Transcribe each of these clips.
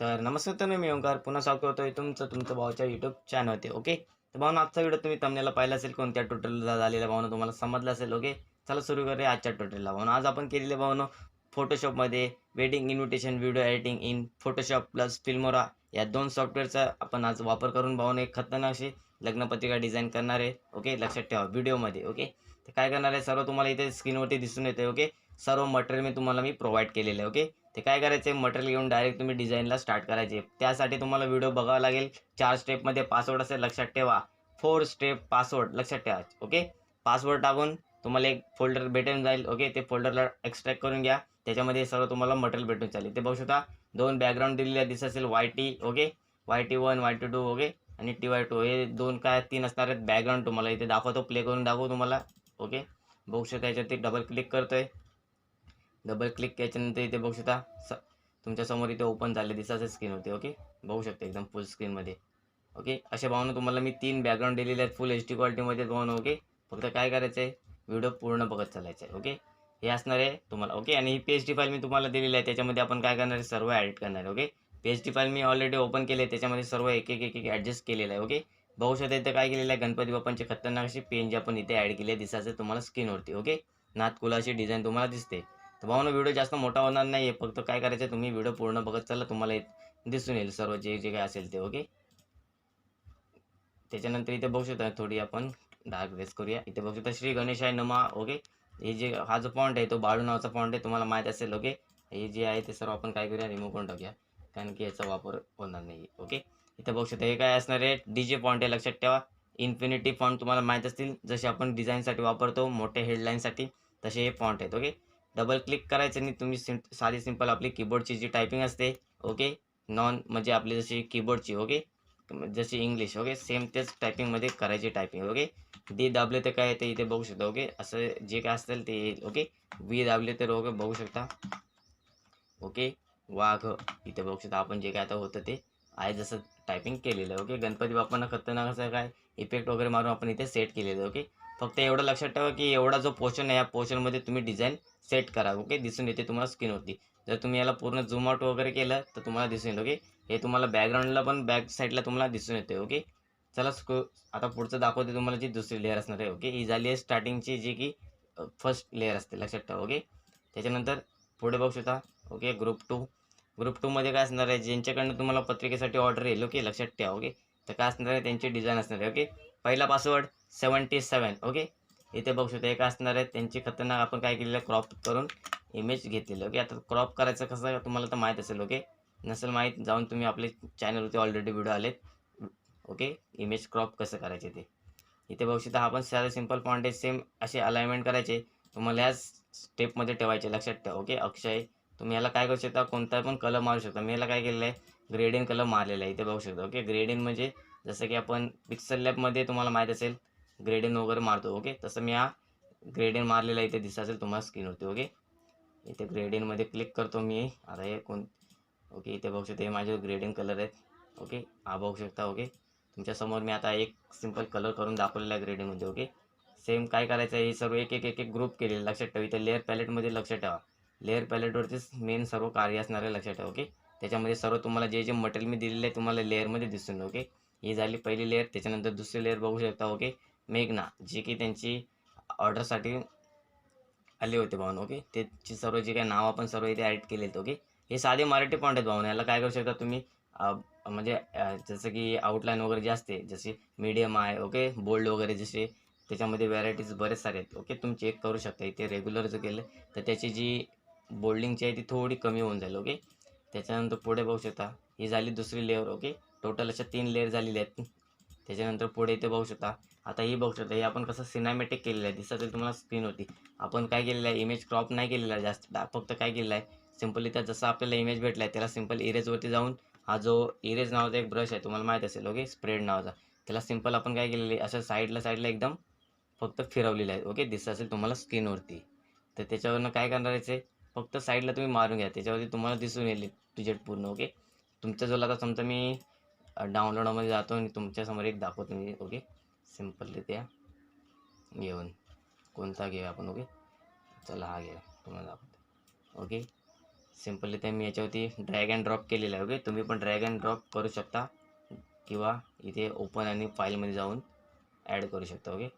तर नमस्कार तर मी ओंकार पुन्हा स्वागत आहे तुमचं तुमचं भाऊच्या यूट्यूब चॅनलवरती ओके तर भाऊन आजचा व्हिडिओ तुम्ही तमनेला पाहिला असेल कोणत्या ट्युटोरियलला झालेला भावना तुम्हाला समजलं असेल ओके चला सुरू करूया आजच्या ट्युटोरियलला भावना आज आपण केलेले भावनं फोटोशॉपमध्ये wedding invitation video editing in Photoshop plus Filmora या दोन सॉफ्टवेअरचा आपण आज वापर करून भावना एक खतरनाक अशी लग्नपत्रिका डिझाईन करणार आहे ओके लक्षात ठेवा व्हिडिओमध्ये ओके तर काय करणार आहे सर्व तुम्हाला इथे स्क्रीनवरती दिसून येते ओके सर्व मटेरियल मी तुम्हाला मी प्रोव्हाइड केलेलं आहे ओके ते काय करायचं आहे मटेरियल घेऊन डायरेक्ट तुम्ही डिझाईनला स्टार्ट करायचे. त्यासाठी तुम्हाला व्हिडिओ बघावा लागेल. चार स्टेपमध्ये पासवर्ड असेल लक्षात ठेवा. फोर स्टेप पासवर्ड लक्षात ठेवा. ओके पासवर्ड टाकून तुम्हाला एक फोल्डर भेटून जाईल. ओके ते फोल्डरला एक्स्ट्रॅक्ट करून घ्या. त्याच्यामध्ये सर्व तुम्हाला मटेरियल भेटून चालेल. ते बघू शकता दोन बॅकग्राऊंड दिलेले दिसत असेल Y T okay Y T one Y T two okay आणि टी वाय टू हे दोन काय तीन असणार आहेत बॅकग्राऊंड तुम्हाला. इथे दाखवतो प्ले करून दाखवू तुम्हाला. ओके बघू शकता याच्यावरती डबल क्लिक करतोय. डबल क्लिक केल्याच्यानंतर इथे बघू शकता स तुमच्यासमोर इथे ओपन झाले दिसाचे स्क्रीन होते ओके बघू शकता एकदम फुल स्क्रीनमध्ये ओके अशा भावना तुम्हाला मी तीन बॅकग्राऊंड दिलेले आहेत फुल एच डी क्वालिटीमध्ये भावना ओके फक्त काय करायचं आहे व्हिडिओ पूर्ण बघत चालायचं आहे ओके हे असणार आहे तुम्हाला ओके आणि ही पी एच डी फाईल मी तुम्हाला दिलेली आहे त्याच्यामध्ये आपण काय करणार आहे? सर्व ॲड करणार आहे okay P H D file मी ऑलरेडी ओपन केली आहे त्याच्यामध्ये सर्व एक एक एक एक ॲडजस्ट केलेलं आहे ओके बघू शकता इथं काय केलेलं आहे? गणपती बाप्पांची खतरनाक अशी पेन जी आपण इथे ॲड केली आहे दिसत तुम्हाला स्क्रीनवरती ओके नातकुलाची डिझाईन तुम्हाला दिसते. तर भावना व्हिडिओ जास्त मोठा होणार नाही आहे फक्त काय करायचं आहे तुम्ही व्हिडिओ पूर्ण बघत चालला तुम्हाला दिसून येईल सर्व जे जे काय असेल ते ओके त्याच्यानंतर इथे बघू शकता थोडी आपण डार्क रेस करूया. इथे बघू शकता श्री गणेश आहे नमा ओके हे जे हा जो पॉईंट आहे तो बाळू नावाचा पॉईंट आहे तुम्हाला माहीत असेल ओके हे जे आहे ते सर्व आपण काय करूया रिमूव्ह करून टाकूया. कारण की याचा वापर होणार नाही ओके इथे बघू शकता हे काय असणार आहे? डी जे फॉन्ट आहे लक्षात ठेवा. इन्फिनिटी फॉन्ट तुम्हाला माहीत असतील. जसे आपण डिझाईनसाठी वापरतो मोठे हेडलाईनसाठी तसे हे फॉन्ट आहेत ओके डबल क्लिक करायचं आणि तुम्ही सिम साधी सिंपल आपली कीबोर्डची जी टायपिंग असते ओके नॉन म्हणजे आपली जशी कीबोर्डची ओके जशी इंग्लिश ओके सेम तेच टायपिंगमध्ये करायची टायपिंग ओके डी दाबले तर काय ते इथे बघू शकता ओके असं जे काय असेल ते येईल ओके वी दाबले तर ओके बघू शकता. ओके वाघ इथे बघू शकता आपण जे काय आता होतं ते आहे जसं टायपिंग केलेलं आहे ओके गणपती बाप्पांना खतरनाक असं काय इफेक्ट वगैरे मारून आपण इथे सेट केलेलं आहे ओके फक्त एवढं लक्षात ठेवा की एवढा जो पोर्शन आहे या पोर्शनमध्ये तुम्ही डिझाईन सेट करा ओके दिसून येते तुम्हाला स्क्रीनवरती जर तुम्ही याला पूर्ण झूम आउट वगैरे केलं तर तुम्हाला दिसून येईल ओके हे तुम्हाला बॅकग्राऊंडला पण बॅक साईडला तुम्हाला दिसून येते ओके चला स्क्रो आता पुढचं दाखवते तुम्हाला जी दुसरी लेअर असणार आहे ओके ही झाली आहे स्टार्टिंगची जी की फर्स्ट लेअर असते लक्षात ठेवा ओके त्याच्यानंतर पुढे बघू शकता ओके ग्रुप टू ग्रुप टूमध्ये काय असणार आहे? ज्यांच्याकडनं तुम्हाला पत्रिकेसाठी ऑर्डर येईल ओके लक्षात ठेवा ओके तर काय असणार आहे? त्यांची डिझाईन असणार आहे ओके पहिला पासवर्ड सेवन्टी सेवन ओके इथे बघू शकता एक असणार आहे. त्यांची खतरनाक आपण काय केलेलं क्रॉप करून इमेज घेतलेलं ओके आता क्रॉप करायचं कसं तुम्हाला तर माहीत असेल ओके नसेल माहीत जाऊन तुम्ही आपले चॅनलवरती ऑलरेडी व्हिडिओ आलेत ओके इमेज क्रॉप कसं करायचे ते? इथे बघू शकता हा पण साधे सिंपल पॉइंट आहे सेम असे अलाइनमेंट करायचे. तुम्हाला ह्या स्टेपमध्ये ठेवायचे लक्षात ठेवा ओके अक्षय तुम्ही याला काय करू शकता कोणता पण कलर मारू शकता. मी याला काय केलेलं आहे ग्रेडियन कलर मारलेला आहे. इथे बघू शकता ओके ग्रेडियन म्हणजे जसं की आपण पिक्सल लॅबमध्ये तुम्हाला माहीत असेल ग्रेडियन वगैरे मारतो ओके तसं मी हा ग्रेडियन मारलेला इथे दिसत असेल तुम्हाला स्क्रीनवरती ओके इथे ग्रेडियनमध्ये क्लिक करतो मी. आता हे कोण ओके इथे बघू शकता हे माझे ग्रेडियन कलर आहेत ओके हा बघू शकता ओके तुमच्यासमोर मी आता एक सिंपल कलर करून दाखवलेला आहे ग्रेडियनमध्ये ओके सेम काय करायचं आहे हे सर्व एक एक एक एक ग्रुप केलेलं लक्षात ठेवा. इथे लेअर पॅलेटमध्ये लक्षात ठेवा. लेअर पॅलेटवरतीच मेन सर्व कार्य असणार आहे लक्षात ठेवा ओके त्याच्यामध्ये सर्व तुम्हाला जे जे मटेरियल मी दिलेलं आहे तुम्हाला लेअरमध्ये दिसून ओके ही झाली पहिली लेअर त्याच्यानंतर दुसरी लेअर बघू शकता ओके मेघना जी की त्यांची ऑर्डरसाठी आले होते भाऊन ओके त्याची सर्व जे काही नाव आपण सर्व इथे ॲड केले आहेत ओके हे साधे मराठी पॉईंट आहेत भाऊन याला काय करू शकता तुम्ही? म्हणजे जसं की आउटलाईन वगैरे जे असते जसे मीडियम आहे ओके बोल्ड वगैरे जसे त्याच्यामध्ये व्हरायटीज बरेच सारे आहेत ओके तुम्ही चेक करू शकता इथे रेग्युलर जर केलं तर त्याची जी बोल्डिंगची आहे ती थोडी कमी होऊन जाईल ओके त्याच्यानंतर पुढे बघू शकता ही झाली दुसरी लेअर ओके टोटल अशा तीन लेअर झालेल्या आहेत. त्याच्यानंतर पुढे इथे बघू शकता. आता ही बघू शकता हे आपण कसं सिनेमॅटिक केलेलं आहे. दिसत असेल तुम्हाला स्क्रीन होती आपण काय केलेलं आहे? इमेज क्रॉप नाही केलेला आहे जास्त फक्त काय केलेलं आहे? सिम्पली त्या जसं आपल्याला इमेज भेटला आहे त्याला सिंपल इरेजवरती जाऊन हा जो इरेज नावाचा एक ब्रश आहे तुम्हाला माहीत असेल ओके स्प्रेड नावाचा. त्याला सिंपल आपण काय केलेलं आहे? असं साईडला साईडला एकदम फक्त फिरवलेलं आहे ओके दिसत असेल तुम्हाला स्क्रीनवरती तर त्याच्यावरनं काय करणार आहे फक्त साईडला तुम्ही मारून घ्या. त्याच्यावरती तुम्हाला दिसून येईल तुझ्यात पूर्ण ओके तुमचा जो आता समजा मी डाउनलोडमध्ये जातो आणि तुमच्यासमोर एक दाखवतो मी ओके? सिम्पलरित्या घेऊन. कोणता घेऊया आपण ओके? चला हा घेऊ. तुम्हाला दाखवतो. ओके? सिम्पलली ते मी याच्यावरती ड्रॅग अँड ड्रॉप केलेलं आहे ओके? तुम्ही पण ड्रॅग अँड ड्रॉप करू शकता किंवा इथे ओपन आणि फाईलमध्ये जाऊन ॲड करू शकता ओके?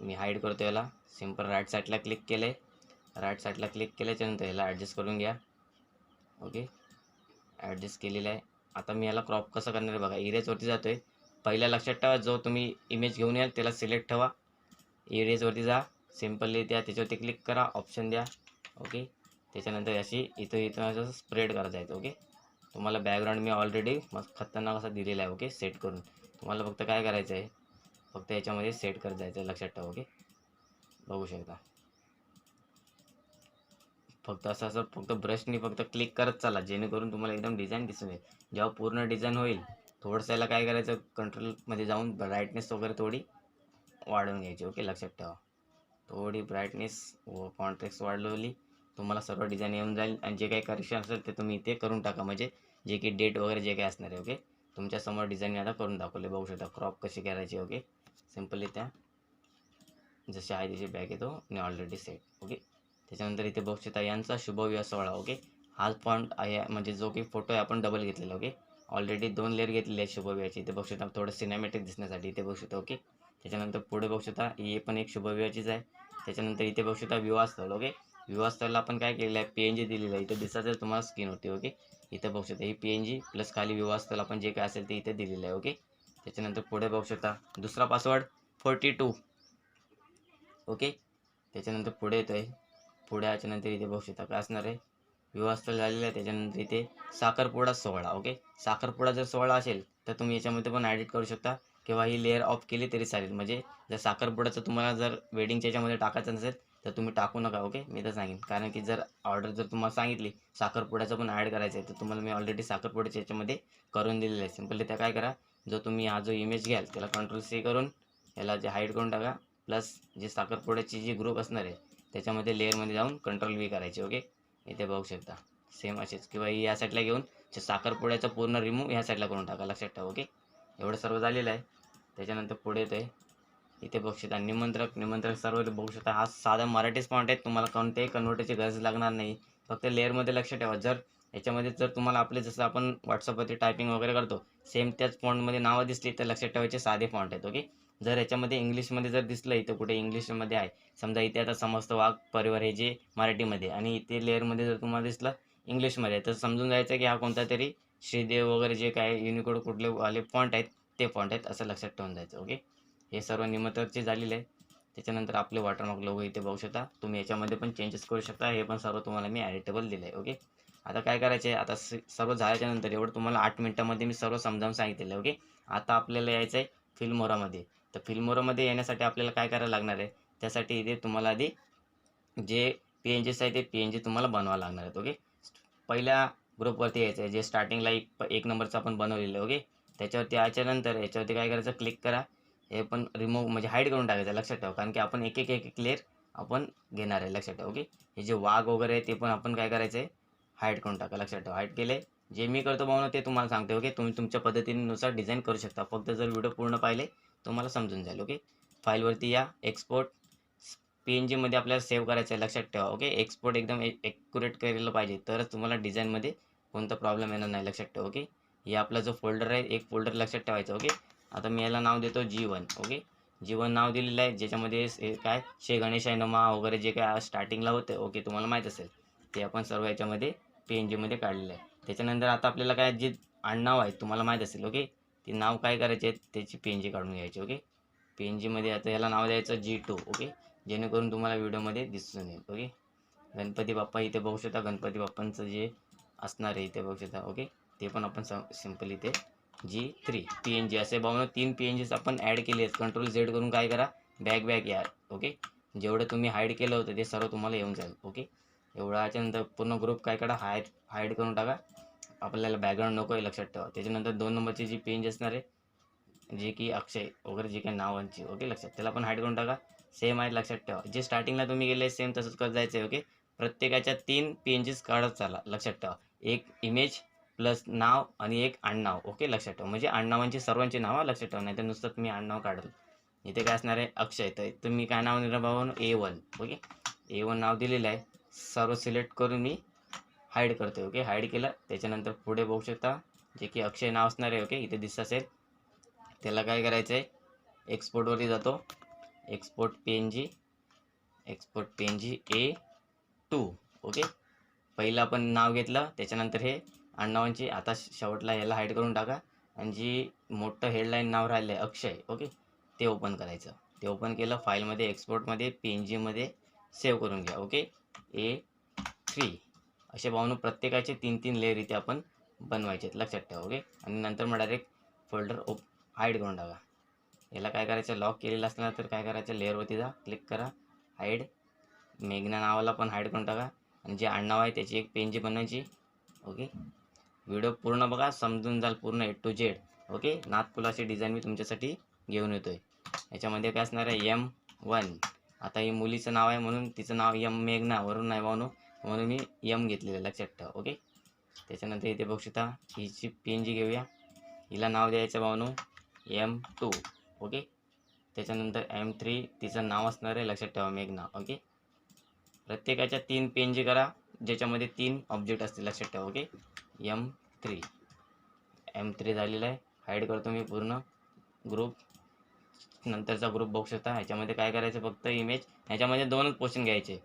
मी हाईड करतो याला. सिंपल राईट साईडला क्लिक केलं आहे राईट साईडला क्लिक केल्याच्यानंतर याला ॲडजस्ट करून घ्या ओके? ॲडजस्ट केलेलं आहे. आता मी याला क्रॉप कसं करणार आहे बघा. इरेजवरती जातो आहे पहिल्या लक्षात ठेवा जो तुम्ही इमेज घेऊन याल त्याला सिलेक्ट ठेवा. इरेजवरती जा. सिम्पली द्या त्याच्यावरती क्लिक करा ऑप्शन द्या. ओके त्याच्यानंतर अशी इथं इथं असं स्प्रेड करायचं आहे ओके तुम्हाला बॅकग्राऊंड मी ऑलरेडी मस्त खतरनाक असा दिलेला आहे ओके सेट करून. तुम्हाला फक्त काय करायचं आहे फक्त याच्यामध्ये सेट करत जायचं आहे लक्षात ठेवा ओके बघू शकता. फक्त असं असं फक्त ब्रशनी फक्त क्लिक करत चाला जेणेकरून तुम्हाला एकदम डिझाईन दिसून येईल. जेव्हा पूर्ण डिझाईन होईल थोडंसं याला काय करायचं कंट्रोलमध्ये जाऊन ब्राईटनेस वगैरे थोडी वाढवून घ्यायची. ओके लक्षात ठेवा. थोडी ब्राईटनेस व कॉन्ट्रॅक्ट वाढवली तुम्हाला सर्व डिझाईन येऊन जाईल. आणि जे काही करेक्शन असेल ते तुम्ही इथे करून टाका. म्हणजे जे की डेट वगैरे जे काही असणार आहे ओके तुमच्यासमोर डिझाईन आता करून दाखवले. बघू शकता क्रॉप कशी करायची ओके सिम्पली त्या. जशी आहे त्याची बॅग येतो. आणि ऑलरेडी सेट ओके त्याच्यानंतर इथे बघू शकता यांचा शुभविवाह सोहळा ओके हा पॉईंट आहे म्हणजे जो की फोटो आहे आपण डबल घेतलेला ओके ऑलरेडी दोन लेअर घेतलेले आहेत शुभविवाहाची इथे बघू शकता थोडं सिनेमॅटिक दिसण्यासाठी इथे बघू शकता ओके त्याच्यानंतर पुढे बघू शकता ही पण एक शुभविवाहाचीच आहे. त्याच्यानंतर इथे बघू शकता विवाहस्थळ ओके विवाहस्थळला आपण काय केलेलं आहे? पी एन जी दिलेलं आहे. इथे दिसायचं तुम्हाला स्क्रीन होती ओके इथे बघू शकता ही पी एन जी प्लस खाली विवाहस्थळ आपण जे काय असेल ते इथे दिलेलं आहे ओके त्याच्यानंतर पुढे बघू शकता दुसरा पासवर्ड फोर्टी टू ओके त्याच्यानंतर पुढे येतो आहे पुढे याच्यानंतर इथे बघू शकता काय असणार आहे. विवाहस्थळ झालेलं आहे त्याच्यानंतर इथे साखरपुडा सोहळा ओके साखरपुडा जर सोहळा असेल तर तुम्ही याच्यामध्ये पण ॲडिट करू शकता. किंवा ही लेअर ऑफ केली तरी चालेल. म्हणजे जर साखरपुड्याचं तुम्हाला जर वेडिंगच्या याच्यामध्ये टाकायचं नसेल तर तुम्ही टाकू नका ओके मी तर सांगेन. कारण की जर ऑर्डर जर तुम्हाला सांगितली साखरपुड्याचं पण ॲड करायचं आहे तर तुम्हाला मी ऑलरेडी साखरपुड्याच्या याच्यामध्ये करून दिलेलं आहे. सिम्पली त्या काय करा जो तुम्ही हा जो इमेज घ्याल त्याला कंट्रोल सी करून याला जे हाईड करून टाका. प्लस जे साखरपुड्याची जी ग्रुप असणार आहे त्याच्यामध्ये लेअरमध्ये जाऊन कंट्रोल व्ही करायचे ओके इथे बघू शकता. सेम असेच. किंवा या साईडला घेऊन साखरपुड्याचं पूर्ण रिमूव्ह ह्या साईडला करून टाका. लक्षात ठेवा ओके एवढं सर्व झालेलं आहे. त्याच्यानंतर पुढे येतं आहे इथे बघू शकता निमंत्रक निमंत्रक सर्व बघू शकता. हा साधा मराठीच पॉईंट आहे. तुम्हाला कोणत्याही कन्व्हर्टरची गरज लागणार नाही. फक्त लेअरमध्ये लक्ष ठेवा. जर याच्यामध्ये जर तुम्हाला आपले जसं आपण व्हॉट्सअपवरती टायपिंग वगैरे करतो सेम त्याच फॉन्टमध्ये नावं दिसली तर लक्षात ठेवायचे साधे फॉन्ट आहेत ओके जर याच्यामध्ये इंग्लिशमध्ये जर दिसलं इथं कुठे इंग्लिशमध्ये आहे समजा इथे आता समस्त वाघ परिवार हे जे मराठीमध्ये आणि इथे लेअरमध्ये जर तुम्हाला दिसलं इंग्लिशमध्ये तर समजून जायचं की हा कोणता तरी श्रीदेव वगैरे जे काय युनिकोड कुठले वाले फॉन्ट आहेत ते फॉन्ट आहेत असं लक्षात ठेवून जायचं ओके हे सर्व निमंत्रकचे झालेले आहे त्याच्यानंतर आपले वॉटरमार्क लोगो इथे बघू शकता. तुम्ही याच्यामध्ये पण चेंजेस करू शकता. हे पण सर्व तुम्हाला मी ॲडिटेबल दिलं आहे ओके आता काय करायचं आहे? आता स- सर्व झाल्याच्यानंतर एवढं तुम्हाला आठ मिनटामध्ये मी सर्व समजावून सांगितलेलं आहे ओके आता आपल्याला यायचं आहे फिल्मोरामध्ये तर फिल्मोरामध्ये येण्यासाठी आपल्याला काय करायला लागणार आहे? त्यासाठी इथे तुम्हाला आधी जे पी एन जीस आहे ते पी एन जी तुम्हाला बनवावं लागणार आहेत ओके पहिल्या ग्रुपवरती यायचं आहे जे स्टार्टिंगला एक एक नंबरचं आपण बनवलेलं आहे ओके त्याच्यावरती याच्यानंतर याच्यावरती काय करायचं? क्लिक करा. हे पण रिमूव्ह म्हणजे हाईड करून टाकायचं लक्षात ठेवा. कारण की आपण एक एक एक एक आपण घेणार आहे लक्षात ठेवा ओके हे जे वाघ वगैरे आहे ते पण आपण काय करायचं आहे? हाईड करून टाका लक्षात ठेवा. हाईड केले जे मी करतो भाऊ ते तुम्हाला सांगते ओके तुम्ही तुमच्या पद्धतीनुसार डिझाईन करू शकता. फक्त जर व्हिडिओ पूर्ण पाहिले तुम्हाला समजून जाईल ओके फाईलवरती या एक्सपोर्ट पी एन जीमध्ये आपल्याला सेव्ह करायचं आहे लक्षात ठेवा ओके एक्सपोर्ट एकदम एक्युरेट केलेलं पाहिजे तरच तुम्हाला डिझाईनमध्ये कोणता प्रॉब्लेम येणार नाही लक्षात ठेवा ओके हे आपला जो फोल्डर आहे एक फोल्डर लक्षात ठेवायचं ओके आता मी याला नाव देतो G one okay G one नाव दिलेलं आहे ज्याच्यामध्ये काय श्री गणेशाय नमा वगैरे जे काय स्टार्टिंगला होतं ओके तुम्हाला माहीत असेल ते आपण सर्व याच्यामध्ये पी एन जीमध्ये काढलेलं आहे. त्याच्यानंतर आता आपल्याला काय जे आडनाव आहे तुम्हाला माहीत असेल ओके ते नाव काय करायचे आहेत त्याची पी एन जी काढून घ्यायची ओके पी एन जीमध्ये आता ह्याला नाव द्यायचं जी टू ओके जेणेकरून तुम्हाला व्हिडिओमध्ये दिसून येईल ओके गणपती बाप्पा इथे बघू शकता गणपती बाप्पांचं जे असणार आहे इथे बघू शकता ओके ते पण आपण सिंपल इथे G three P N G असे भावना तीन पी एन जीस आपण ॲड केले आहेत. कंट्रोल झेड करून काय करा बॅक बॅक या ओके जेवढं तुम्ही हाईड केलं होतं ते सर्व तुम्हाला येऊन जाईल ओके एवढं याच्यानंतर पूर्ण ग्रुप काय करा हाय हाईड करून टाका. आपल्याला बॅकग्राऊंड नको आहे लक्षात ठेवा. त्याच्यानंतर दोन नंबरची जी पेंज जी असणार आहे जे की अक्षय वगैरे जे काही नावांची ओके लक्षात. त्याला पण हाईट करून टाका. सेम आहे लक्षात ठेवा. जे स्टार्टिंगला तुम्ही गेले सेम तसंच करत जायचं आहे ओके प्रत्येकाच्या तीन पी एन जीस काढत चाला लक्षात ठेवा. एक इमेज प्लस नाव आणि एक आडनाव ओके लक्षात ठेवा. म्हणजे आडनावांची सर्वांची नावं लक्षात ठेवा. नाही तर नुसतं तुम्ही आडनाव काढलं. इथे काय असणार आहे? अक्षय. तर तुम्ही काय नाव दिलं A one okay A one नाव दिलेलं आहे. सर्व सिलेक्ट करून मी हाईड करते ओके हाईड केलं त्याच्यानंतर पुढे बघू शकता जे की अक्षय नाव असणार आहे ओके इथे दिसत असेल. त्याला काय करायचं आहे एक्सपोर्टवरती जातो. Export P N G export P N G A two okay पहिलं आपण नाव घेतलं त्याच्यानंतर हे अण्णावांची आता शेवटला ह्याला हाईड करून टाका. आणि जी मोठं हेडलाईन नाव राहिलं आहे अक्षय ओके ते ओपन करायचं. ते ओपन केलं फाईलमध्ये एक्सपोर्टमध्ये पी एन जीमध्ये सेव्ह करून घ्या ओके ए थ्री असे भावनं प्रत्येकाचे तीन तीन लेअर इथे आपण बनवायचे आहेत. लक्षात ठेवा ओके आणि नंतर मग डायरेक्ट फोल्डर ओप हाईड करून टाका. याला काय करायचं? लॉक केलेलं असणार तर काय करायचं? लेअरवरती जा क्लिक करा. हाईड मेघना नावाला पण हाईड करून टाका. आणि जे आडनाव आहे त्याची एक पेनजी बनवायची. ओके व्हिडिओ पूर्ण बघा समजून जाल पूर्ण ए टू जेड ओके नाथपुलाची डिझाईन मी तुमच्यासाठी घेऊन येतो आहे याच्यामध्ये काय असणार आहे? एम वन आता ही मुलीचं नाव आहे म्हणून तिचं नाव यम मेघना. वरून नाही म्हणून म्हणून मी यम घेतलेलं आहे, लक्षात ठेवा ओके त्याच्यानंतर इथे बघू शकता हिची पेन जी घेऊया. हिला नाव द्यायचं भावनो एम टू ओके त्याच्यानंतर एम थ्री तिचं नाव असणार आहे लक्षात ठेवा मेघना ओके प्रत्येकाच्या तीन पेन जी करा ज्याच्यामध्ये तीन ऑब्जेक्ट असतील लक्षात ठेवा okay M three M three झालेला आहे हाईड करतो मी पूर्ण ग्रुप नंतरचा ग्रुप बघू शकता ह्याच्यामध्ये काय करायचं फक्त इमेज ह्याच्यामध्ये दोनच पोर्शन घ्यायचे.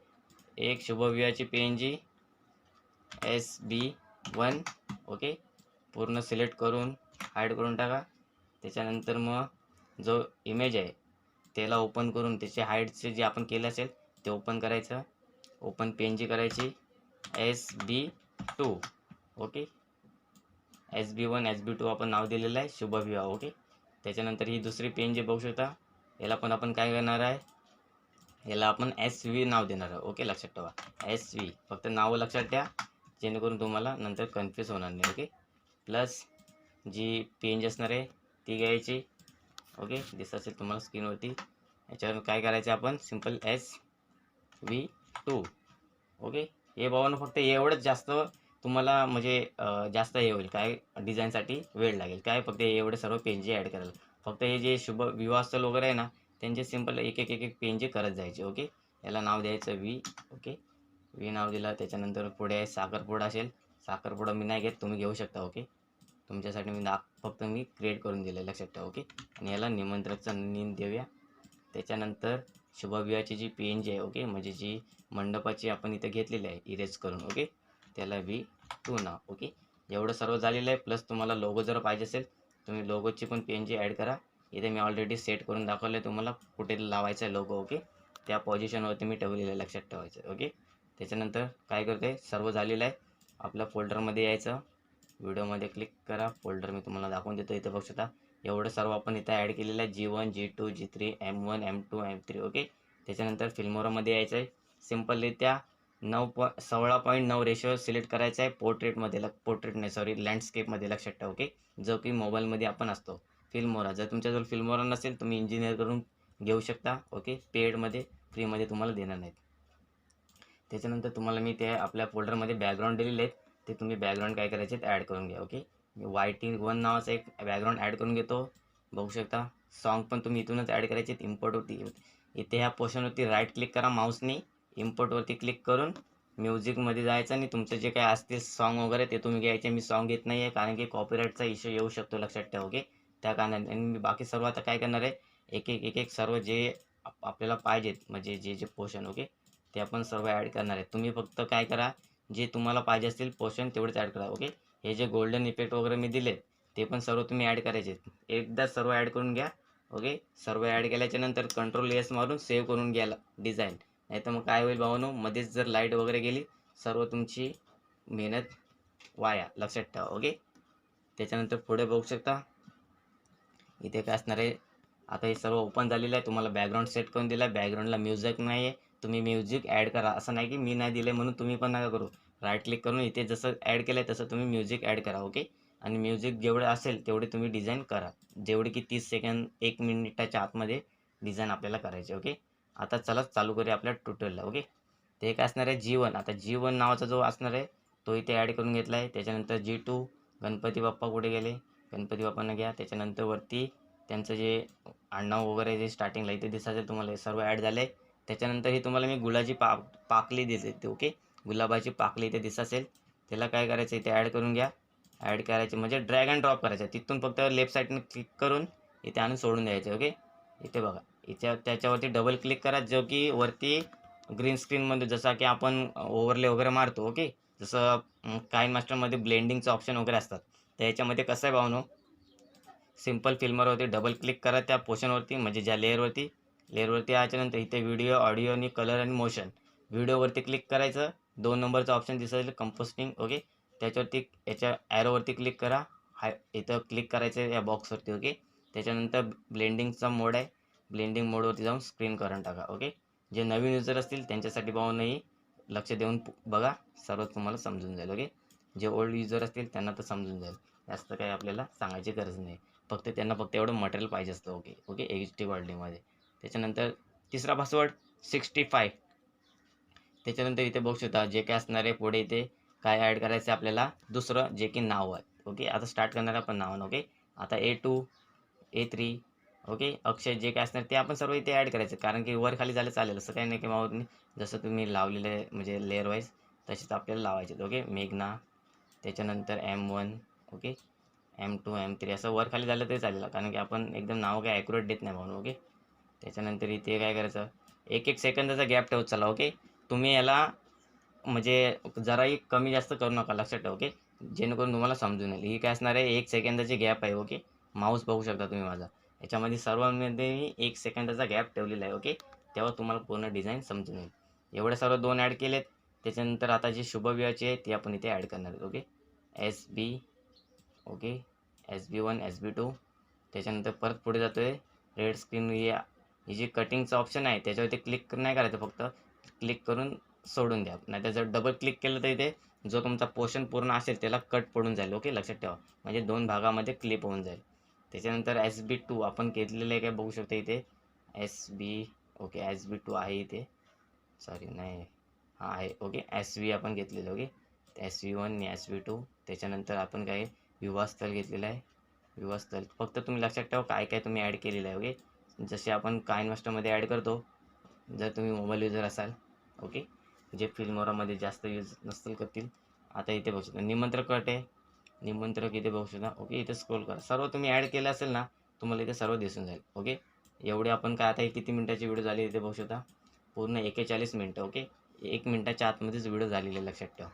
एक शुभविवाची P N G S B one okay पूर्ण सिलेक्ट करून हाईड करून टाका. त्याच्यानंतर मग जो इमेज आहे त्याला ओपन करून त्याचे हाईडचे जे आपण केलं असेल ते ओपन करायचं. ओपन पी एन जी करायची. S B two okay S B one S B two आपण नाव दिलेलं आहे शुभविवाह ओके त्याच्यानंतर ही दुसरी पेन जी बघू शकता. याला पण आपण काय करणार आहे? याला आपण एस व्ही नाव देणार आहोत. ओके लक्षात ठेवा. एस व्ही फक्त नावं लक्षात द्या. जेणेकरून तुम्हाला नंतर कन्फ्यूज होणार नाही ओके प्लस जी पेंज असणार आहे ती घ्यायची. ओके दिसत असेल तुम्हाला स्क्रीनवरती याच्यावर काय करायचं आपण? Simple S V two okay हे भावानं फक्त एवढंच जास्त तुम्हाला म्हणजे जास्त हे होईल. काय? डिझाईनसाठी वेळ लागेल. काय? फक्त एवढे सर्व पेंजे ॲड करायला. फक्त हे जे शुभ विवाहस्थल वगैरे आहे ना त्यांचे सिंपल एक एक एक एक पेनचे करत जायचे ओके याला नाव द्यायचं व्ही ओके वी नाव दिलं त्याच्यानंतर पुढे आहे साखरपुडा असेल साखरपुडा मी नाही घेत तुम्ही घेऊ शकता ओके तुमच्यासाठी मी दाख फक्त मी क्रिएट करून दिलं लक्षात ठेवा ओके आणि याला निमंत्रकचं नींद देऊया. त्याच्यानंतर शुभविवाहाची जी पी एन जी आहे ओके म्हणजे जी मंडपाची आपण इथं घेतलेली आहे इरेज करून ओके त्याला व्ही टू नाव ओके एवढं सर्व झालेलं आहे प्लस तुम्हाला लोगो जर पाहिजे असेल तुम्ही लोगोची पण पी एन जी ॲड करा. इथे मी ऑलरेडी सेट करून दाखवलं आहे तुम्हाला कुठे लावायचं आहे लोगो ओके त्या पोझिशनवरती मी ठेवलेलं आहे लक्षात ठेवायचं ओके त्याच्यानंतर काय करते सर्व झालेलं आहे. आपल्या फोल्डरमध्ये यायचं. व्हिडिओमध्ये क्लिक करा. फोल्डर मी तुम्हाला दाखवून देतो इथं बघू शकता. एवढं सर्व आपण इथं ॲड केलेलं आहे. G one G two G three M one M two M three okay त्याच्यानंतर फिल्मोरामध्ये यायचं आहे. सिम्पलरित्या नऊ पॉ सोळा पॉईंट नऊ रेशो सिलेक्ट करायचा आहे. पोर्ट्रेटमध्ये लग पोर्ट्रेट नाही सॉरी लँडस्केपमध्ये लक्षात ठेवा ओके जो की मोबाईलमध्ये आपण असतो. फिल्मोरा जर तुमच्याजवळ फिल्मोरा नसेल तुम्ही इंजिनियर करून घेऊ शकता ओके पेडमध्ये फ्रीमध्ये तुम्हाला देणार नाहीत. त्याच्यानंतर तुम्हाला मी ते आपल्या फोल्डरमध्ये बॅकग्राऊंड दिलेले आहेत. ते तुम्ही बॅकग्राऊंड काय करायचे ॲड करून घ्या ओके मी वाय टी वन नावाचा एक बॅकग्राऊंड ॲड करून घेतो. बघू शकता सॉन्ग पण तुम्ही इथूनच ॲड करायचे इम्पोर्टवरती इथे ह्या पोर्शनवरती राईट क्लिक करा माऊसनी इम्पोर्टवरती क्लिक करून म्युझिकमध्ये जायचं आणि तुमचं जे काय असतील सॉन्ग वगैरे ते तुम्ही घ्यायचे. मी सॉन्ग घेत नाही आहे कारण की कॉपीराईटचा इश्यू येऊ शकतो लक्षात ठेवा ओके त्या कारणाने आणि मी बाकी सर्व आता काय करणार आहे एक एक एक एक सर्व जे आप- आपल्याला पाहिजेत म्हणजे जे जे पोषण ओके ते आपण सर्व ॲड करणार आहे. तुम्ही फक्त काय करा जे तुम्हाला पाहिजे असतील पोषण तेवढेच ॲड करा ओके हे जे गोल्डन इफेक्ट वगैरे मी दिले ते पण सर्व तुम्ही ॲड करायचे एकदा सर्व ॲड करून घ्या ओके सर्व ॲड केल्याच्यानंतर कंट्रोल एस मारून सेव्ह करून घ्या डिझाईन नाही तर मग काय होईल भावनो मध्येच जर लाइट वगैरे गेली सर्व तुमची मेहनत वाया लक्षात ठेवा ओके त्याच्यानंतर पुढे बघू शकता इथे काय असणार आहे? आता हे सर्व ओपन झालेलं आहे. तुम्हाला बॅकग्राऊंड सेट करून दिला आहे. बॅकग्राऊंडला म्युझिक नाही आहे. तुम्ही म्युझिक ॲड करा. असं नाही की मी नाही दिलं म्हणून तुम्ही पण नका करू. राईट क्लिक करून इथे जसं ॲड केलं आहे तसं तुम्ही म्युझिक ॲड करा ओके आणि म्युझिक जेवढं असेल तेवढे तुम्ही डिझाईन करा. जेवढे की तीस सेकंद एक मिनिटाच्या आतमध्ये डिझाईन आपल्याला करायचे ओके आता चला चालू करूया आपल्या ट्युटोरियलला ओके ते काय असणार आहे? जीवन आता जीवन नावाचा जो असणार आहे तो इथे ॲड करून घेतला आहे त्याच्यानंतर जी टू गणपती बाप्पा कुठे गेले? गणपती बाप्पांना घ्या. त्याच्यानंतर वरती त्यांचं जे आडनाव वगैरे जे स्टार्टिंगला इथे दिसत असेल तुम्हाला हे सर्व ॲड झाले त्याच्यानंतर ही तुम्हाला मी गुलाची पा पाकली दिली ते ओके गुलाबाची पाकली इथे दिसासेल. असेल त्याला काय करायचं इथे ॲड करून घ्या. ॲड करायचे म्हणजे ड्रॅग अँड ड्रॉप करायचं. तिथून फक्त लेफ्ट साईडने क्लिक करून इथे आणून सोडून द्यायचं ओके इथे बघा. इथे त्याच्यावरती डबल क्लिक करा. जो की वरती ग्रीन स्क्रीनमध्ये जसा की आपण ओव्हरले वगैरे मारतो ओके जसं काइन मास्टरमध्ये ब्लेंडिंगचं ऑप्शन वगैरे असतात. तर याच्यामध्ये कसं आहे भावनो सिंपल फिल्मरवरती डबल क्लिक करा त्या पोर्शनवरती म्हणजे ज्या लेअरवरती लेअरवरती याच्यानंतर इथे व्हिडिओ ऑडिओ आणि कलर आणि मोशन व्हिडिओवरती क्लिक करायचं. दोन नंबरचं ऑप्शन दिसेल कंपोस्टिंग ओके त्याच्यावरती याच्या ॲरोवरती क्लिक करा. हाय इथं क्लिक करायचं या बॉक्सवरती ओके त्याच्यानंतर ब्लेंडिंगचा मोड आहे. ब्लेंडिंग मोडवरती जाऊन स्क्रीन करून टाका ओके जे नवीन युजर असतील त्यांच्यासाठी पाहूनही लक्ष देऊन बघा. सर्व तुम्हाला समजून जाईल ओके जे ओल्ड युजर असतील त्यांना तर समजून जाईल. जास्त काही आपल्याला सांगायची गरज नाही. फक्त त्यांना फक्त एवढं मटेरियल पाहिजे असतं ओके ओके एच डी वर्ल्डीमध्ये त्याच्यानंतर तिसरा पासवर्ड सिक्स्टी फाय त्याच्यानंतर इथे बघू शकता जे काय असणार आहे पुढे इथे काय ॲड करायचं आहे आपल्याला दुसरं जे की नाव आहे. ओके आता स्टार्ट करणार आहे आपण नाव ओके आता A two A three okay Akshay जे काय असणार ते आपण सर्व इथे ॲड करायचं. कारण की वर खाली झालं चालेल. असं काही नाही की मावत नाही जसं तुम्ही लावलेलं आहे म्हणजे लेअर वाईज तसेच आपल्याला लावायचे ओके मेघना त्याच्यानंतर M one okay M two M three असं वर खाली झालं तरी चालेल कारण की आपण एकदम नाव काय ॲक्युरेट देत नाही म्हणून ओके त्याच्यानंतर इथे काय करायचं? एक एक सेकंदाचा गॅप ठेवत चला ओके तुम्ही याला म्हणजे जराही कमी जास्त करू नका लक्षात ठेव ओके जेणेकरून तुम्हाला समजून येईल. ही काय असणार आहे? एक सेकंदाची गॅप आहे ओके माऊस बघू शकता तुम्ही माझा. याच्यामध्ये सर्वांमध्ये मी एक सेकंदाचा गॅप ठेवलेला आहे ओके तेव्हा तुम्हाला पूर्ण डिझाईन समजून येईल. एवढे सर्व दोन ॲड केलेत त्याच्यानंतर आता जे शुभविवाचे आहे ते आपण इथे ॲड करणार आहेत okay S B okay S B one S B two त्याच्यानंतर परत पुढे जातो आहे रेड स्क्रीन ही ही जी कटिंगचं ऑप्शन आहे त्याच्यावरती क्लिक नाही करायचं फक्त. क्लिक करून सोडून द्या. नाहीतर जर डबल क्लिक केलं तर इथे जो तुमचा पोर्शन पूर्ण असेल त्याला कट पडून जाईल ओके लक्षात ठेवा. म्हणजे दोन भागामध्ये क्लिप होऊन जाईल. त्याच्यानंतर एस बी टू आपण घेतलेलं आहे काय? बघू शकता इथे. S B okay S B two आहे इथे. सॉरी नाही. आहे ओके एस व्ही आपण घेतलेलं okay S V one S V two त्याच्यानंतर आपण काय विवाहस्थल घेतलेलं आहे. विवाहस्थल फक्त तुम्ही लक्षात ठेवा काय काय तुम्ही ॲड केलेलं आहे ओके जसे आपण काइन मास्टरमध्ये ॲड करतो जर तुम्ही मोबाईल युजर असाल ओके जे फिल्मोरामध्ये जास्त यूज नसतील करतील आता इथे बघू शकता. निमंत्रक कट आहे. निमंत्रक इथे बघू शकता ओके इथे स्क्रोल करा. सर्व तुम्ही ॲड केलं असेल ना तुम्हाला इथे सर्व दिसून जाईल ओके एवढे आपण काय आता हे किती मिनटाची व्हिडिओ झाली इथे बघू शकता? पूर्ण एकेचाळीस मिनटं ओके एक मिनटाच्या आतमध्येच व्हिडिओ झालेले आहे, लक्षात ठेवा.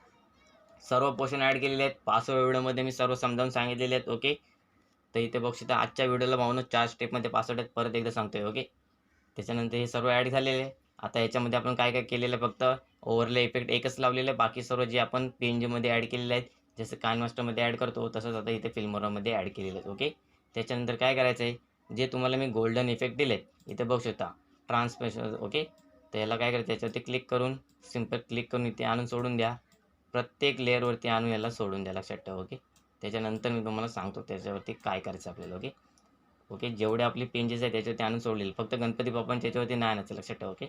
सर्व पोर्शन ॲड केलेले आहेत. पाचव्या व्हिडिओमध्ये मी सर्व समजावून सांगितलेले आहेत ओके तर इथे बघू शकता आजच्या व्हिडिओला पाहूनच चार स्टेपमध्ये पासवर्ड आहेत. परत एकदा सांगतोय ओके त्याच्यानंतर हे सर्व ॲड झालेले आहे आता याच्यामध्ये आपण काय काय केलेलं फक्त? ओव्हरले इफेक्ट एकच लावलेलं आहे. बाकी सर्व जे आपण पी एन जीमध्ये ॲड केलेले आहेत जसं कान मास्टरमध्ये ॲड करतो तसंच आता इथे फिल्मोरामध्ये ॲड केलेलं आहे ओके त्याच्यानंतर काय करायचं आहे जे तुम्हाला मी गोल्डन इफेक्ट दिलेत इथे बघू शकता. ट्रान्सपेशन ओके तर याला काय करायचं याच्यावरती क्लिक करून सिंपल क्लिक करून इथे आणून सोडून द्या. प्रत्येक लेअरवरती आणून याला सोडून द्या लक्षात ठेवा ओके त्याच्यानंतर मी तुम्हाला सांगतो त्याच्यावरती काय करायचं आपल्याला ओके ओके जेवढे आपली पेंजेस आहेत त्याच्यावरती आणून सोडलेले फक्त गणपती बाप्पांच्या त्याच्यावरती नाही आणायचं लक्षात ठेवा ओके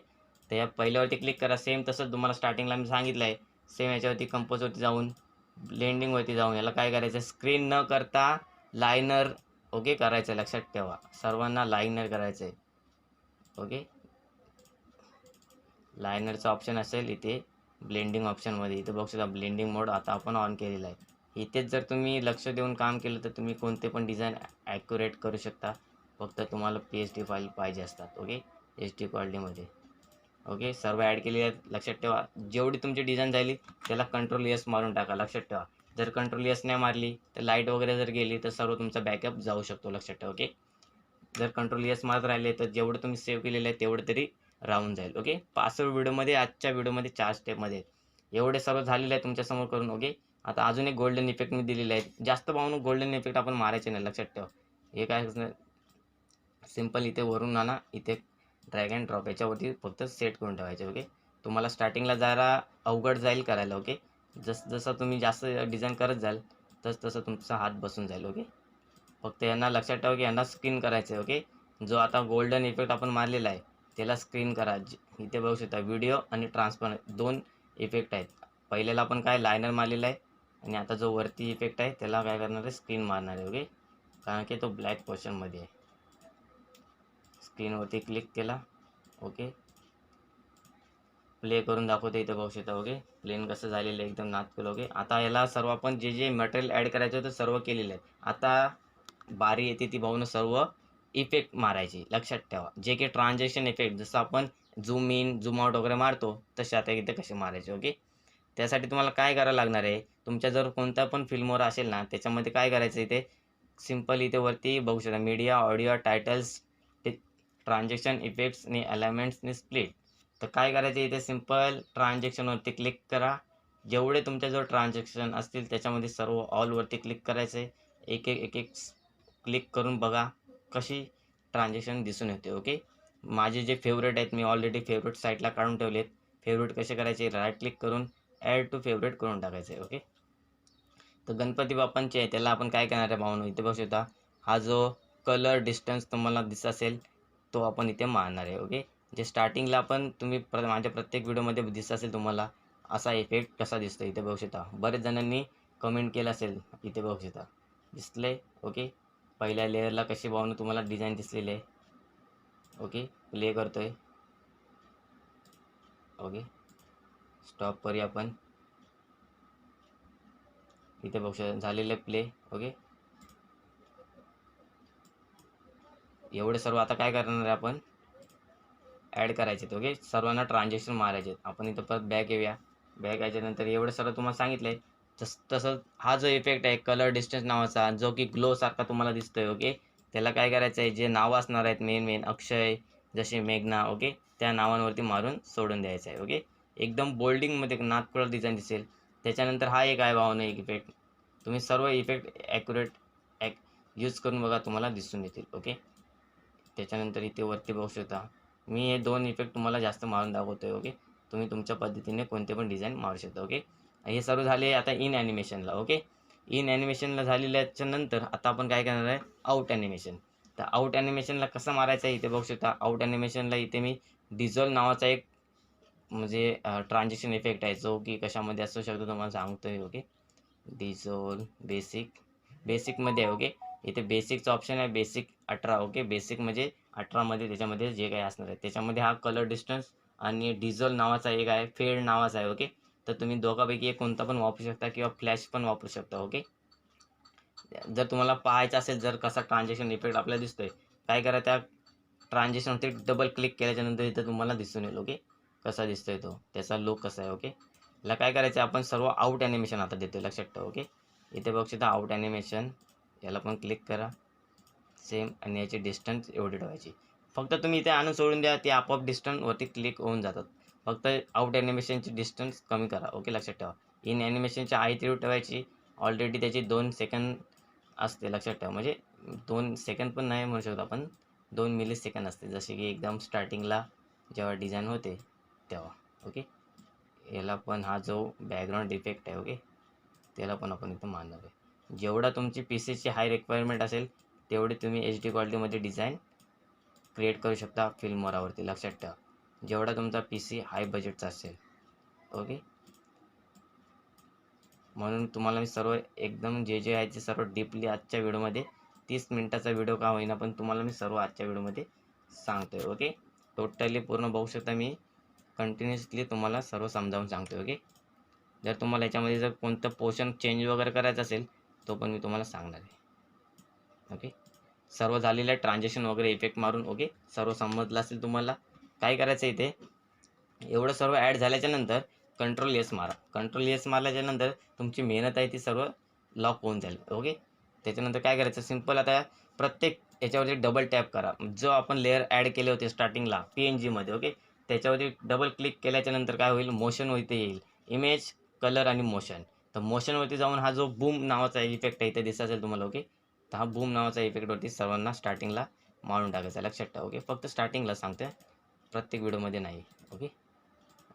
तर या पहिल्यावरती क्लिक करा सेम तसंच तुम्हाला स्टार्टिंगला मी सांगितलं आहे सेम याच्यावरती कंपोजवरती जाऊन ब्लेंडिंगवरती जाऊन याला काय करायचं स्क्रीन न करता लायनर ओके करायचं आहे लक्षात ठेवा. सर्वांना लायनर करायचं आहे ओके लायनरचा ऑप्शन असेल इथे ब्लेंडिंग ऑप्शनमध्ये इथे बघू शकता ब्लेंडिंग मोड आता आपण ऑन केलेला आहे. इथेच जर तुम्ही लक्ष देऊन काम केलं तर तुम्ही कोणते पण डिझाईन ॲक्युरेट करू शकता. फक्त तुम्हाला पी एच डी फाईल पाहिजे असतात ओके एच डी क्वालिटीमध्ये ओके सर्व ॲड केलेले आहेत. लक्षात ठेवा जेवढी तुमची डिझाईन झाली त्याला कंट्रोल यस मारून टाका लक्षात ठेवा. जर कंट्रोल यस नाही मारली तर लाइट वगैरे जर गेली तर सर्व तुमचा बॅकअप जाऊ शकतो लक्षात ठेवा ओके जर कंट्रोल यस मारत राहिले तर जेवढं तुम्ही सेव्ह केलेलं आहे तेवढं तरी राहून जाईल ओके पाचव्या व्हिडिओमध्ये आजच्या व्हिडिओमध्ये चार स्टेपमध्ये एवढे सर्व झालेले आहे तुमच्यासमोर करून ओके आता अजून एक गोल्डन इफेक्ट मी दिलेले आहे जास्त पाहून गोल्डन इफेक्ट आपण मारायचे नाही लक्षात ठेवा. हे काय सिंपल इथे वरून आणा इथे ड्रॅग अँड ड्रॉप याच्यावरती फक्त सेट करून ठेवायचे ओके तुम्हाला स्टार्टिंगला जरा अवघड जाईल करायला ओके जस जसं तुम्ही जास्त डिझाईन करत जाल तस तसं तुमचा हात बसून जाईल ओके फक्त यांना लक्षात ठेवा की यांना स्किन करायचं आहे ओके जो आता गोल्डन इफेक्ट आपण मारलेला आहे त्याला स्क्रीन करा. इथे बघू शकता व्हिडिओ आणि ट्रान्सपर दोन इफेक्ट आहेत. पहिल्याला आपण काय लायनर मारलेला आहे आणि आता जो वरती इफेक्ट आहे त्याला काय करणार आहे? स्क्रीन मारणार आहे ओके कारण की तो ब्लॅक पोर्शनमध्ये आहे. स्क्रीनवरती क्लिक केला ओके प्ले करून दाखवते इथे बघू शकता ओके प्लेन कसं झालेलं आहे एकदम नातकुल ओके आता याला सर्व आपण जे जे मटेरियल ॲड करायचं होतं सर्व केलेलं आहे. आता बारी येते ती भाऊनं सर्व इफेक्ट मारायची. लक्षात ठेवा. जे की ट्रान्झॅक्शन इफेक्ट जसं आपण झूम इन झूम आउट वगैरे मारतो तसे आता इथे कसे मारायचे ओके त्यासाठी तुम्हाला काय करावं लागणार आहे? तुमच्या जर कोणता पण फिल्मवर असेल ना त्याच्यामध्ये काय करायचं इथे? सिंपल इथे वरती बघू शकता. Media audio titles transaction effects आणि अलाइनमेंट्स आणि स्प्लिट तर काय करायचं इथे? सिंपल ट्रान्झॅक्शनवरती क्लिक करा. जेवढे तुमच्याजवळ ट्रान्झॅक्शन असतील त्याच्यामध्ये सर्व ऑलवरती क्लिक करायचे एक एक एक एक क्लिक करून बघा. कशी ट्रान्झॅक्शन दिसून येते ओके माझे जे फेवरेट आहेत मी ऑलरेडी फेवरेट साईटला काढून ठेवले आहेत फेवरेट कसे करायचे? राईट क्लिक करून ॲड टू फेवरेट करून टाकायचं आहे ओके तर गणपती बाप्पांचे आहे त्याला आपण काय करणार आहे भावनो? इथे बघू शकता हा जो कलर डिस्टन्स तुम्हाला दिसत असेल तो आपण इथे मारणार आहे ओके जे स्टार्टिंगला आपण तुम्ही प्र माझ्या प्रत्येक व्हिडिओमध्ये दिसत असेल तुम्हाला असा इफेक्ट कसा दिसतो इथे बघू शकता. बरेच जणांनी कमेंट केलं असेल इथे बघू शकता. दिसले ओके पहिल्या लेअरला कसे भावनं तुम्हाला डिझाईन दिसलेली आहे. ओके प्ले करतो आहे ओके स्टॉप करूया आपण. इथे बघू शकतो झालेलं आहे प्ले ओके. एवढे सर्व आता काय करणार आहे आपण? ॲड करायचे ओके. सर्वांना ट्रान्झॅक्शन मारायचे आपण इथं परत बॅक येऊया. बॅक याच्यानंतर एवढं सर्व तुम्हाला सांगितलं आहे तस तसं हा जो इफेक्ट आहे कलर डिस्टन्स नावाचा जो की ग्लो सारखा तुम्हाला दिसतोय ओके त्याला काय करायचं आहे जे नावं असणार आहेत मेन मेन अक्षय जसे मेघना ओके त्या नावांवरती मारून सोडून द्यायचं आहे ओके एकदम बोल्डिंगमध्ये नागपुरात डिझाईन दिसेल. त्याच्यानंतर हा एक आहे भावना एक इफेक्ट तुम्ही सर्व इफेक्ट ॲक्युरेट ॲक यूज करून बघा तुम्हाला दिसून येतील ओके त्याच्यानंतर इथे वरती बघू शकता मी हे दोन इफेक्ट तुम्हाला जास्त मारून दाखवतो आहे ओके तुम्ही तुमच्या पद्धतीने कोणते पण डिझाईन मारू शकता ओके हे सर्व झाले आता इन ॲनिमेशनला ओके इन ॲनिमेशनला झालेल्याच्या नंतर आता आपण काय करणार आहे? आउट ॲनिमेशन तर आउट ॲनिमेशनला कसं मारायचं आहे इथे बघू शकता. आउट ॲनिमेशनला इथे मी डिझॉल्व नावाचा एक म्हणजे ट्रान्झॅक्शन इफेक्ट आहे जो की कशामध्ये असू शकतो तुम्हाला सांगतो आहे ओके डिझोल बेसिक बेसिकमध्ये आहे ओके इथे बेसिकचं ऑप्शन आहे बेसिक अठरा ओके बेसिक म्हणजे अठरामध्ये त्याच्यामध्ये जे काही असणार आहे. त्याच्यामध्ये हा कलर डिस्टन्स आणि डिझल नावाचा एक आहे फेड नावाचा आहे ओके तर तुम्ही दोघापैकी एक कोणता पण वापरू शकता किंवा फ्लॅश पण वापरू शकता ओके जर तुम्हाला पाहायचं असेल जर कसा ट्रान्झॅक्शन इफेक्ट आपल्याला दिसतोय काय करा त्या ट्रान्झॅक्शनवरती डबल क्लिक केल्याच्यानंतर इथं तुम्हाला दिसून येईल ओके कसा दिसतोय तो त्याचा लुक कसा आहे ओके याला काय करायचं आहे आपण सर्व आउट ॲनिमेशन आता देतो लक्षात ठेवा ओके इथे बघू शकता आउट ॲनिमेशन याला पण क्लिक करा. सेम आणि याची डिस्टन्स एवढी ठेवायची. फक्त तुम्ही इथे आणून सोडून द्या ते आपोआप डिस्टन्सवरती क्लिक होऊन जातात. फक्त आउट ॲनिमेशनची डिस्टन्स कमी करा. ओके लक्षात ठेवा. इन ॲनिमेशनची आई तेवढी ठेवायची ऑलरेडी त्याची दोन सेकंद असते लक्षात ठेवा. म्हणजे दोन सेकंद पण नाही म्हणू शकतो आपण दोन मिली सेकंद असते. जसे की एकदम स्टार्टिंगला जेव्हा डिझाईन होते तेव्हा. ओके याला पण हा जो बॅकग्राऊंड इफेक्ट आहे ओके त्याला पण आपण इथं मानणार आहे. जेवढा तुमची पी सीची हाय रिक्वायरमेंट असेल तेवढी तुम्ही एच डी क्वालिटीमध्ये डिझाईन क्रिएट करू शकता फिल्मवरावरती लक्षात ठेवा. जेवढा तुमचा पी सी हाय बजेटचा असेल. ओके म्हणून तुम्हाला मी सर्व एकदम जे जे आहे ते सर्व डीपली आजच्या व्हिडिओमध्ये तीस मिनटाचा व्हिडिओ का होईना पण तुम्हाला मी सर्व आजच्या व्हिडिओमध्ये सांगतो आहे ओके टोटली पूर्ण बघू शकता मी. कंटिन्युअसली तुम्हाला सर्व समजावून सांगतो ओके जर तुम्हाला याच्यामध्ये जर कोणतं पोर्शन चेंज वगैरे करायचं असेल तो पण मी तुम्हाला सांगणार आहे. ओके सर्व झालेलं आहे ट्रान्झॅक्शन वगैरे इफेक्ट मारून ओके सर्व समजलं असेल तुम्हाला काय करायचं इथे? एवढं सर्व ॲड झाल्याच्यानंतर कंट्रोल येस मारा. कंट्रोल येस मारल्याच्या नंतर तुमची मेहनत आहे ती सर्व लॉक होऊन जाईल. ओके त्याच्यानंतर काय करायचं? सिंपल आता प्रत्येक याच्यावरती डबल टॅप करा. जो आपण लेअर ॲड केले होते स्टार्टिंगला पी एन जीमध्ये ओके त्याच्यावरती डबल क्लिक केल्याच्यानंतर काय होईल? मोशनवरती येईल. इमेज कलर आणि मोशन तर मोशनवरती जाऊन हा जो बूम नावाचा इफेक्ट आहे इथे दिसत असेल तुम्हाला ओके तर हा बूम नावाचा इफेक्टवरती सर्वांना स्टार्टिंगला मारून टाकायचा लक्षात ठेवा ओके फक्त स्टार्टिंगला सांगते प्रत्येक व्हिडिओमध्ये नाही ओके?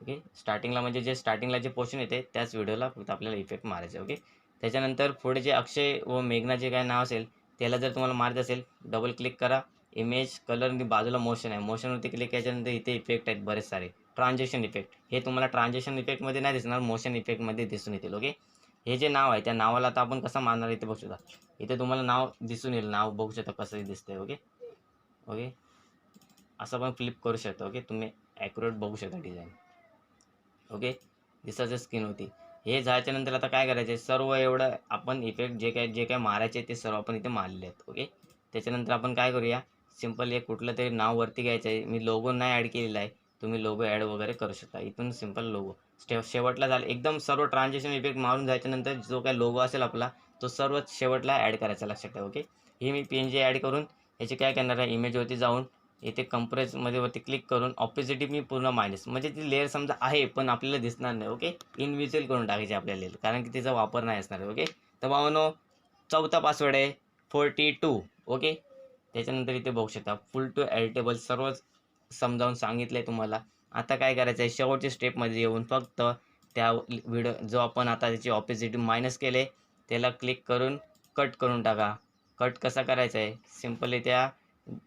ओके? स्टार्टिंगला म्हणजे जे स्टार्टिंगला जे पोर्शन येते त्याच व्हिडिओला फक्त आपल्याला इफेक्ट मारायचं ओके? त्याच्यानंतर पुढे जे अक्षय व मेघना जे काय नाव असेल त्याला जर तुम्हाला मारायचं असेल डबल क्लिक करा. इमेज कलर आणि बाजूला मोशन आहे. मोशनवरती क्लिक केल्याच्यानंतर इथे इफेक्ट आहेत बरेच सारे. ट्रान्झॅक्शन इफेक्ट हे तुम्हाला ट्रान्झॅक्शन इफेक्टमध्ये नाही दिसणार मोशन इफेक्टमध्ये दिसून येतील ओके? हे जे नाव आहे त्या नावाला आता आपण कसं मारणार इथे बघू शकता. इथे तुम्हाला नाव दिसून येईल. नाव बघू शकता कसं दिसतंय ओके? ओके? असं पण फ्लिप करू शकता ओके तुम्ही ॲक्युरेट बघू शकता डिझाईन ओके दिसाचं स्किन होती. हे जायच्यानंतर आता काय करायचं आहे सर्व एवढं आपण इफेक्ट जे काय जे काय मारायचे ते सर्व आपण इथे मारले आहेत ओके त्याच्यानंतर आपण काय करूया? सिंपल एक कुठलं तरी नाव वरती घ्यायचं आहे. मी लोगो नाही ॲड केलेला आहे. तुम्ही लोगो ॲड वगैरे करू शकता. इथून सिंपल लोगो स्टे शेवटला झालं. एकदम सर्व ट्रान्झॅक्शन इफेक्ट मारून जायच्यानंतर जो काय लोगो असेल आपला तो सर्व शेवटला ॲड करायचा लक्षात ठेवा ओके हे मी पी एन जी ॲड करून ह्याची काय करणार आहे? इमेजवरती जाऊन इथे कंप्रेसमध्ये वरती क्लिक करून ऑपोजिटिव्ह मी पूर्ण मायनस म्हणजे ती लेअर समजा आहे पण आपल्याला दिसणार नाही ओके इनव्हिज्युअल करून टाकायची आपल्या लेअर कारण की तिचा वापर नाही असणार ओके तर भावनो चौथा पासवर्ड आहे फोर्टी टू ओके त्याच्यानंतर इथे बघू शकता फुल टू एडिटेबल सर्वच समजावून सांगितलं आहे तुम्हाला. आता काय करायचं आहे शेवटच्या स्टेपमध्ये येऊन फक्त त्या व्हिडिओ जो आपण आता त्याची ऑपोजिटिव्ह मायनस केले त्याला क्लिक करून कट करून टाका. कट कसा करायचा आहे सिम्पली त्या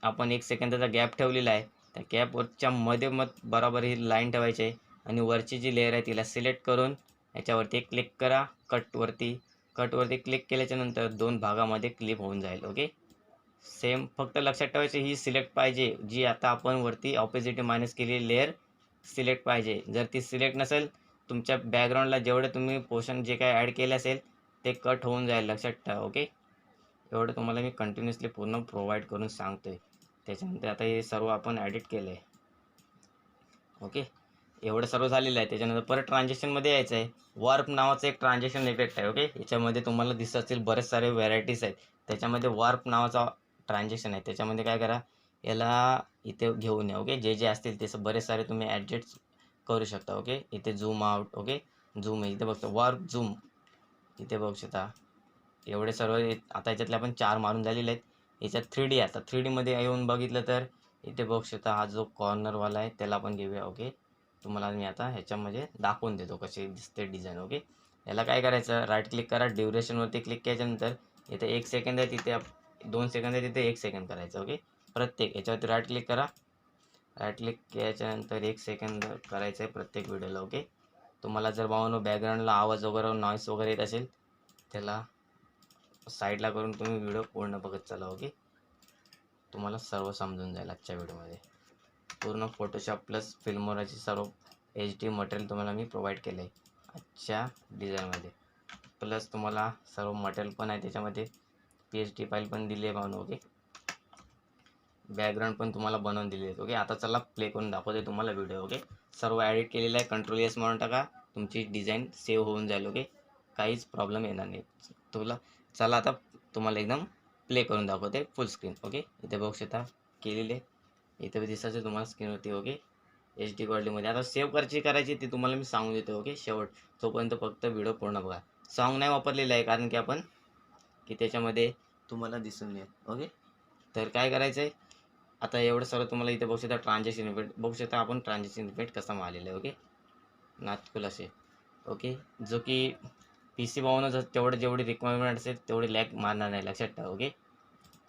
आपण एक सेकंदाचा गॅप ठेवलेला आहे. त्या गॅपवरच्या मध्ये मग बरोबर ही लाईन ठेवायची आहे आणि वरची जी लेअर आहे तिला सिलेक्ट करून याच्यावरती क्लिक करा. कटवरती कटवरती क्लिक केल्याच्यानंतर दोन भागामध्ये क्लिप होऊन जाईल. ओके सेम फक्त लक्षात ठेवायचे ही सिलेक्ट पाहिजे. जी आता आपण वरती ऑपोजिट मायनस केलेली लेअर सिलेक्ट पाहिजे. जर ती सिलेक्ट नसेल तुमच्या बॅकग्राऊंडला जेवढे तुम्ही पोर्शन जे काय ॲड केले असेल ते कट होऊन जाईल. लक्षात ठेवा. ओके एवढं तुम्हाला मी कंटिन्युअसली पूर्ण प्रोव्हाइड करून सांगतो आहे त्याच्यानंतर आता हे सर्व आपण ॲडिट केलं आहे ओके एवढं सर्व झालेलं आहे. त्याच्यानंतर परत ट्रान्झॅक्शनमध्ये यायचं आहे वॉर्प नावाचं एक ट्रान्झॅक्शन इफेक्ट आहे ओके याच्यामध्ये तुम्हाला दिसत असतील बरेच सारे व्हरायटीज आहेत. त्याच्यामध्ये वॉर्प नावाचा ट्रान्झॅक्शन आहे. त्याच्यामध्ये काय करा याला इथे घेऊन या ओके जे जे असतील ते बरेच सारे तुम्ही ॲडजस्ट करू शकता ओके इथे झूम आउट ओके झूम आहे. इथे बघतो वॉर्प झूम इथे बघू शकता. एवढे सर्व आता याच्यातले आपण चार मारून झालेले आहेत. याच्यात थ्री डी आता थ्री डीमध्ये येऊन बघितलं तर इथे बघू शकता हा जो कॉर्नरवाला आहे त्याला आपण घेऊया ओके तुम्हाला मी आता ह्याच्यामध्ये दाखवून देतो कशी दिसते डिझाईन ओके याला काय करायचं? राईट क्लिक करा. ड्युरेशनवरती क्लिक केल्याच्यानंतर इथे एक सेकंद आहे तिथे दोन सेकंद आहे तिथे एक सेकंद करायचं ओके प्रत्येक याच्यावरती राईट क्लिक करा. राईट क्लिक केल्याच्यानंतर एक सेकंद करायचं आहे प्रत्येक व्हिडिओला ओके तुम्हाला जर भावानो बॅकग्राऊंडला आवाज वगैरे नॉईस वगैरे येत असेल त्याला साईडला करून तुम्ही व्हिडिओ पूर्ण बघत चला ओके? तुम्हाला सर्व समजून जाईल आजच्या व्हिडिओमध्ये. पूर्ण फोटोशॉप प्लस फिल्मोराची सर्व एच डी मटेरियल तुम्हाला मी प्रोव्हाइड केलं आहे आजच्या डिझाईनमध्ये प्लस तुम्हाला सर्व मटेरियल पण आहे त्याच्यामध्ये. पी एच डी फाईल पण दिली आहे बनवून ओके? बॅकग्राऊंड पण तुम्हाला बनवून दिली आहेत ओके? आता चला प्ले करून दाखवते तुम्हाला व्हिडिओ ओके? सर्व ॲडिट केलेलं आहे कंट्रोल एस म्हणून टाका. तुमची डिझाईन सेव्ह होऊन जाईल ओके? काहीच प्रॉब्लेम येणार नाही. तुला चला आता तुम्हाला एकदम प्ले करून दाखवते फुल स्क्रीन ओके इथे बघू शकता केलेले. इथे दिसायचं तुम्हाला स्क्रीनवरती ओके एच डी क्वालिटीमध्ये आता सेव्ह करायची करायची ती तुम्हाला मी सांगून देतो ओके शेवट. तोपर्यंत फक्त व्हिडिओ पूर्ण बघा. सॉन्ग नाही वापरलेलं आहे कारण की आपण की त्याच्यामध्ये तुम्हाला दिसून येईल ओके तर काय करायचं आहे आता एवढं सर्व तुम्हाला इथे बघू शकता ट्रान्झॅक्शन इफेक्ट बघू शकता आपण ट्रान्झॅक्शन इफेक्ट कसा मारलेला आहे ओके नातकुल असे ओके जो की पी सी भावनं जर तेवढं जेवढी रिक्वायरमेंट असेल तेवढी लॅक मारणार नाही. लक्षात ठेवा ओके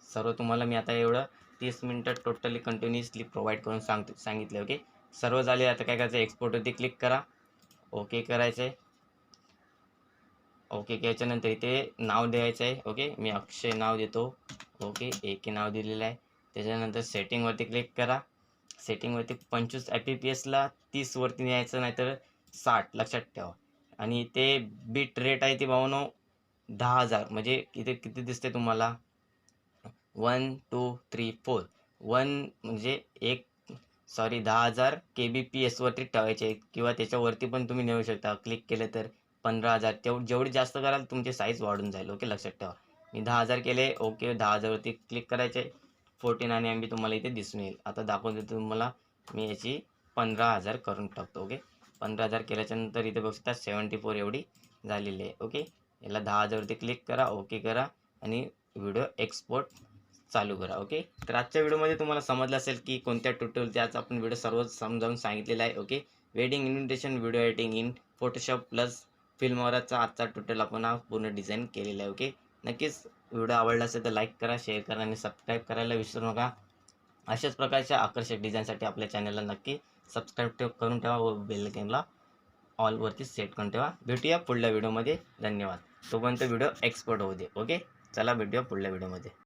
सर्व तुम्हाला मी आता एवढं तीस मिनटं टोटली कंटिन्युअसली प्रोव्हाइड करून सांगतो सांगितलं ओके सर्व झाले आता काय करायचं? एक्सपोर्टवरती क्लिक करा. ओके करायचं आहे. ओके केल्याच्यानंतर इथे नाव द्यायचं आहे ओके मी अक्षय नाव देतो ओके एक नाव दिलेलं आहे. त्याच्यानंतर सेटिंगवरती क्लिक करा. सेटिंगवरती पंचवीस आय पी पी एसला तीसवरती न्यायचं नाहीतर साठ. लक्षात ठेवा. आणि ते बीट रेट आहे ती भावनो दहा हजार. म्हणजे इथे किती दिसते तुम्हाला? One two three four one म्हणजे एक सॉरी दहा हजार के बी पी एसवरती ठेवायचे किंवा त्याच्यावरती पण तुम्ही नेऊ शकता. क्लिक केलं तर पंधरा हजार. तेव जेवढी जास्त कराल तुमचे साईज वाढून जाईल. ओके लक्षात ठेवा. मी दहा हजार केले. ओके दहा हजारवरती क्लिक करायचे. फोर्टी नाईन एम बी तुम्हाला इथे दिसून येईल. आता दाखवून देतो तुम्हाला. मी याची पंधरा हजार करून टाकतो. ओके पंधरा हजार केल्याच्यानंतर इथे बघू शकता सेवन्टी फोर एवढी झालेली आहे. ओके याला दहा हजारवरती क्लिक करा ओके करा आणि व्हिडिओ एक्सपोर्ट चालू करा. ओके तर आजच्या व्हिडिओमध्ये तुम्हाला समजलं असेल की कोणत्या ट्युटोरियलचे आज आपण व्हिडिओ सर्व समजावून सांगितलेला आहे. Okay wedding invitation video editing in Photoshop plus फिल्मवरचा आजचा ट्युटोरियल आपण हा पूर्ण डिझाईन केलेला आहे. ओके नक्कीच व्हिडिओ आवडला असेल तर लाईक करा शेअर करा आणि सबस्क्राईब करायला विसरू नका. अशाच प्रकारच्या आकर्षक डिझाईनसाठी आपल्या चॅनलला नक्की सबस्क्राईब ठेव करून ठेवा व बेल ऑलवरती सेट करून ठेवा. भेटूया पुढल्या व्हिडिओमध्ये धन्यवाद. तोपर्यंत व्हिडिओ एक्सपर्ट होऊ दे ओके चला भेटूया पुढल्या व्हिडिओमध्ये